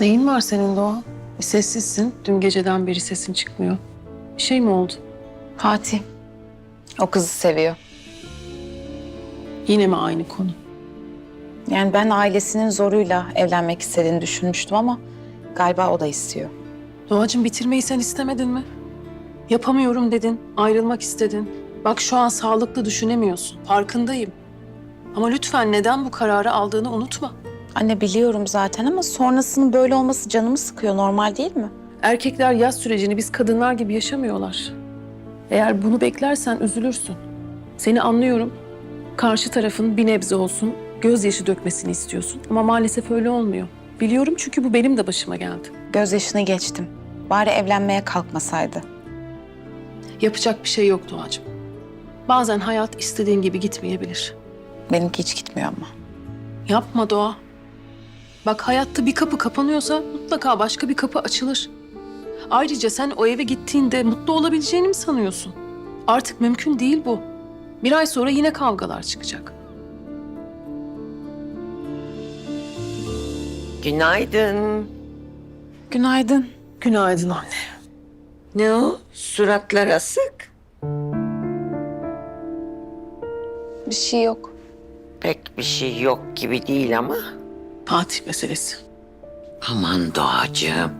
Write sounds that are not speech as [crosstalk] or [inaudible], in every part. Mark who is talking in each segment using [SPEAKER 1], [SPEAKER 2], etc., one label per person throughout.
[SPEAKER 1] Neyin var senin Doğa? Sessizsin. Dün geceden beri sesin çıkmıyor. Bir şey mi oldu?
[SPEAKER 2] Fatih. O kızı seviyor.
[SPEAKER 1] Yine mi aynı konu?
[SPEAKER 2] Yani ben ailesinin zoruyla evlenmek istediğini düşünmüştüm ama galiba o da istiyor.
[SPEAKER 1] Doğacığım bitirmeyi sen istemedin mi? Yapamıyorum dedin, ayrılmak istedin. Bak şu an sağlıklı düşünemiyorsun. Farkındayım. Ama lütfen neden bu kararı aldığını unutma.
[SPEAKER 2] Anne biliyorum zaten ama sonrasının böyle olması canımı sıkıyor. Normal değil mi?
[SPEAKER 1] Erkekler yaz sürecini biz kadınlar gibi yaşamıyorlar. Eğer bunu beklersen üzülürsün. Seni anlıyorum. Karşı tarafın bir nebze olsun gözyaşı dökmesini istiyorsun. Ama maalesef öyle olmuyor. Biliyorum çünkü bu benim de başıma geldi.
[SPEAKER 2] Gözyaşını geçtim. Bari evlenmeye kalkmasaydı.
[SPEAKER 1] Yapacak bir şey yok Doğacığım. Bazen hayat istediğin gibi gitmeyebilir.
[SPEAKER 2] Benimki hiç gitmiyor ama.
[SPEAKER 1] Yapma Doğa. Bak hayatta bir kapı kapanıyorsa mutlaka başka bir kapı açılır. Ayrıca sen o eve gittiğinde mutlu olabileceğini mi sanıyorsun? Artık mümkün değil bu. Bir ay sonra yine kavgalar çıkacak.
[SPEAKER 3] Günaydın.
[SPEAKER 2] Günaydın.
[SPEAKER 1] Günaydın anne.
[SPEAKER 3] Ne o? Suratlar asık.
[SPEAKER 2] Bir şey yok.
[SPEAKER 3] Pek bir şey yok gibi değil ama.
[SPEAKER 1] Fatih meselesi.
[SPEAKER 3] Aman Doğacığım.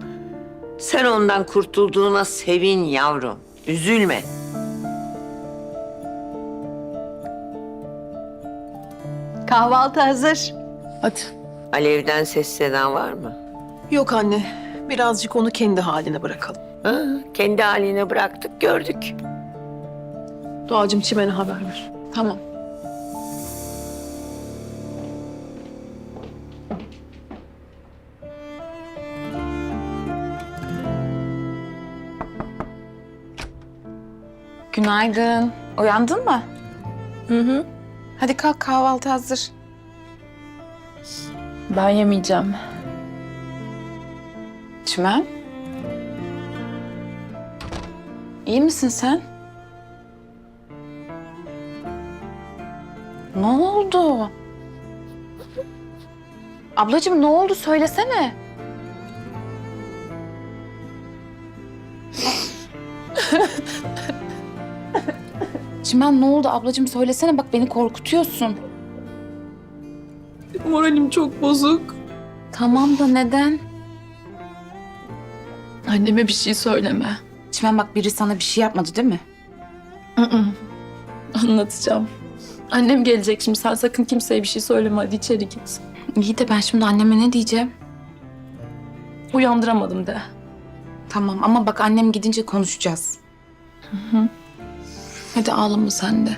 [SPEAKER 3] Sen ondan kurtulduğuna sevin yavrum. Üzülme.
[SPEAKER 4] Kahvaltı hazır.
[SPEAKER 1] Hadi.
[SPEAKER 3] Alev'den ses sedan var mı?
[SPEAKER 1] Yok anne. Birazcık onu kendi haline bırakalım.
[SPEAKER 3] Ha, kendi haline bıraktık gördük.
[SPEAKER 1] Doğacığım çimene haber ver.
[SPEAKER 2] Tamam. Günaydın. Uyandın mı?
[SPEAKER 5] Hı hı.
[SPEAKER 2] Hadi kalk kahvaltı hazır.
[SPEAKER 5] Ben yemeyeceğim.
[SPEAKER 2] Çimen. İyi misin sen? Ne oldu? Ablacığım ne oldu söylesene. Çimen ne oldu ablacığım söylesene bak beni korkutuyorsun.
[SPEAKER 5] Moralim çok bozuk.
[SPEAKER 2] Tamam da neden?
[SPEAKER 5] Anneme bir şey söyleme.
[SPEAKER 2] Çimen bak biri sana bir şey yapmadı değil mi?
[SPEAKER 5] Hı hı. Anlatacağım. Annem gelecek şimdi. Sen sakın kimseye bir şey söyleme. Hadi içeri git.
[SPEAKER 2] İyi de ben şimdi anneme ne diyeceğim?
[SPEAKER 5] Uyandıramadım de.
[SPEAKER 2] Tamam ama bak annem gidince konuşacağız. Hadi ağlama sen de.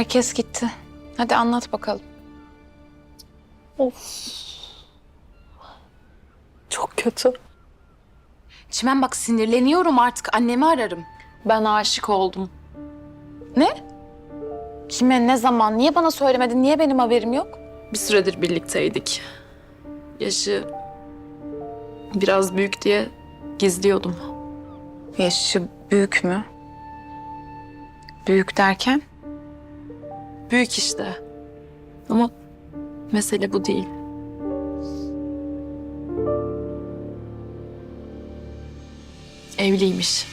[SPEAKER 2] Herkes gitti. Hadi anlat bakalım.
[SPEAKER 5] Çok kötü.
[SPEAKER 2] Çimen bak sinirleniyorum artık. Annemi ararım.
[SPEAKER 5] Ben aşık oldum.
[SPEAKER 2] Ne? Kime, ne zaman? Niye bana söylemedin? Niye benim haberim yok?
[SPEAKER 5] Bir süredir birlikteydik. Yaşı biraz büyük diye gizliyordum.
[SPEAKER 2] Yaşı büyük mü? Büyük derken?
[SPEAKER 5] Büyük işte. Ama mesele bu değil. Evliymiş.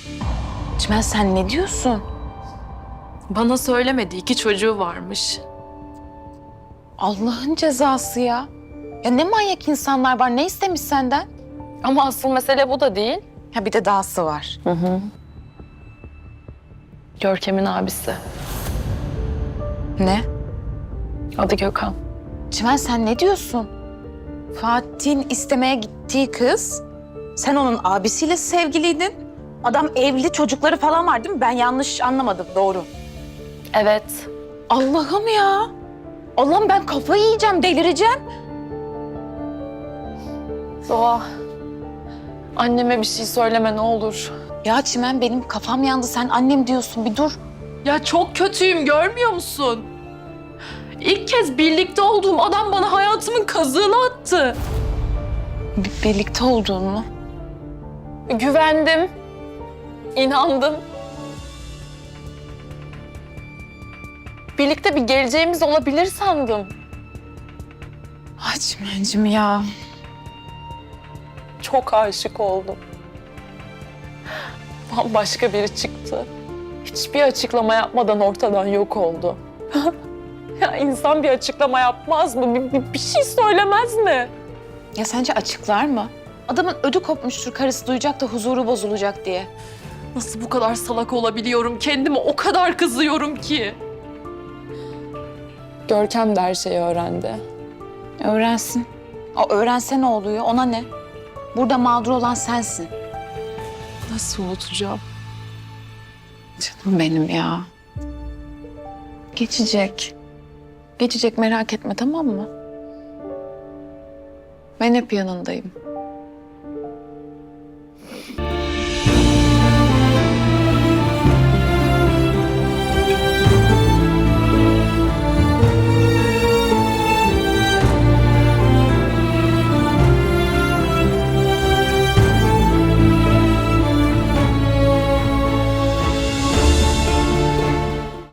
[SPEAKER 2] Çimen sen ne diyorsun?
[SPEAKER 5] Bana söylemedi. iki çocuğu varmış.
[SPEAKER 2] Allah'ın cezası ya. Ya ne manyak insanlar var. Ne istemiş senden?
[SPEAKER 5] Ama asıl mesele bu da değil.
[SPEAKER 2] Ha bir de dahası var.
[SPEAKER 5] Hı hı. Görkem'in abisi.
[SPEAKER 2] Ne?
[SPEAKER 5] Adı Gökhan.
[SPEAKER 2] Çimen sen ne diyorsun? Fatih'in istemeye gittiği kız, sen onun abisiyle sevgiliydin. Adam evli, çocukları falan var değil mi? Ben yanlış anlamadım, doğru.
[SPEAKER 5] Evet.
[SPEAKER 2] Allah'ım ya. Allah'ım ben kafayı yiyeceğim, delireceğim.
[SPEAKER 5] Doğa. Anneme bir şey söyleme ne olur.
[SPEAKER 2] Ya Çimen benim kafam yandı. Sen annem diyorsun. Bir dur.
[SPEAKER 5] Ya çok kötüyüm görmüyor musun? İlk kez birlikte olduğum adam bana hayatımın kazığını attı.
[SPEAKER 2] Bir- birlikte olduğun mu?
[SPEAKER 5] Güvendim. inandım. Birlikte bir geleceğimiz olabilir sandım.
[SPEAKER 2] Ay Çimen'cim ya.
[SPEAKER 5] Çok aşık oldum. Bambaşka biri çıktı. Hiçbir açıklama yapmadan ortadan yok oldu. [laughs] ya insan bir açıklama yapmaz mı? Bir, bir, bir şey söylemez mi?
[SPEAKER 2] Ya sence açıklar mı? Adamın ödü kopmuştur karısı duyacak da huzuru bozulacak diye.
[SPEAKER 5] Nasıl bu kadar salak olabiliyorum? Kendime o kadar kızıyorum ki. Görkem de her şeyi öğrendi.
[SPEAKER 2] Öğrensin. O öğrense ne oluyor? Ona ne? Burada mağdur olan sensin.
[SPEAKER 5] Nasıl unutacağım?
[SPEAKER 2] Canım benim ya. Geçecek. Geçecek merak etme tamam mı? Ben hep yanındayım.